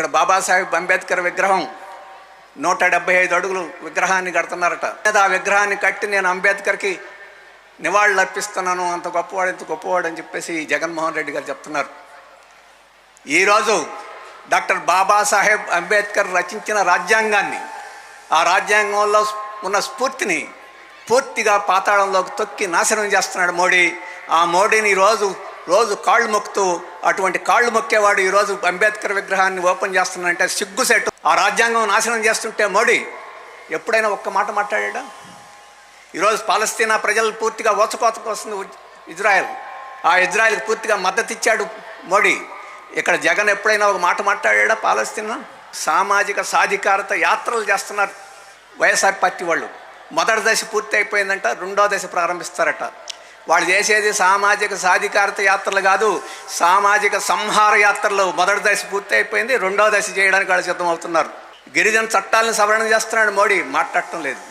ఇక్కడ బాబాసాహెబ్ అంబేద్కర్ విగ్రహం నూట డెబ్బై ఐదు అడుగులు విగ్రహాన్ని కడుతున్నారట. లేదా ఆ విగ్రహాన్ని కట్టి నేను అంబేద్కర్కి నివాళులు అర్పిస్తున్నాను అంత గొప్పవాడు ఇంత గొప్పవాడు అని చెప్పేసి జగన్మోహన్ రెడ్డి గారు చెప్తున్నారు. ఈరోజు డాక్టర్ బాబాసాహెబ్ అంబేద్కర్ రచించిన రాజ్యాంగాన్ని ఆ రాజ్యాంగంలో ఉన్న స్ఫూర్తిని పూర్తిగా పాతాళంలోకి తొక్కి నాశనం చేస్తున్నాడు మోడీ. ఆ మోడీని రోజు రోజు కాళ్ళు మొక్కుతూ అటువంటి కాళ్ళు మొక్కేవాడు ఈరోజు అంబేద్కర్ విగ్రహాన్ని ఓపెన్ చేస్తున్నాడంటే సిగ్గుసెట్టు ఆ రాజ్యాంగం నాశనం చేస్తుంటే మోడీ ఎప్పుడైనా ఒక్క మాట మాట్లాడా ఈరోజు పాలస్తీనా ప్రజలు పూర్తిగా ఓచకోతకు వస్తుంది ఇజ్రాయెల్. ఆ ఇజ్రాయెల్కి పూర్తిగా మద్దతు ఇచ్చాడు మోడీ. ఇక్కడ జగన్ ఎప్పుడైనా ఒక మాట మాట్లాడా పాలస్తీనా? సామాజిక సాధికారత యాత్రలు చేస్తున్నారు వైఎస్ఆర్ పార్టీ వాళ్ళు. మొదటి దశ పూర్తి అయిపోయిందంట రెండో దశ ప్రారంభిస్తారట. వాళ్ళు చేసేది సామాజిక సాధికారత యాత్రలు కాదు సామాజిక సంహార యాత్రలు. మొదటి దశ పూర్తి అయిపోయింది రెండో దశ చేయడానికి వాళ్ళు సిద్ధమవుతున్నారు. గిరిజన చట్టాలను సవరణ చేస్తున్నాడు మోడీ మాట్లాడటం లేదు.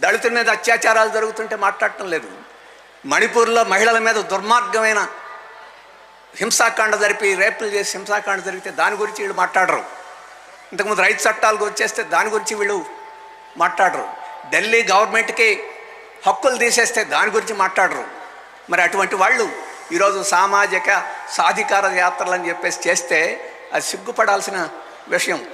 దళితుల మీద అత్యాచారాలు జరుగుతుంటే మాట్లాడటం లేదు. మణిపూర్లో మహిళల మీద దుర్మార్గమైన హింసాకాండ జరిపి రేపులు చేసి హింసాకాండ జరిగితే దాని గురించి వీళ్ళు మాట్లాడరు. ఇంతకుముందు రైతు చట్టాలకు వచ్చేస్తే దాని గురించి వీళ్ళు మాట్లాడరు. ఢిల్లీ గవర్నమెంట్కి హక్కులు తీసేస్తే దాని గురించి మాట్లాడరు. మరి అటువంటి వాళ్ళు ఈరోజు సామాజిక సాధికార యాత్రలు అని చెప్పేసి చేస్తే అది సిగ్గుపడాల్సిన విషయం.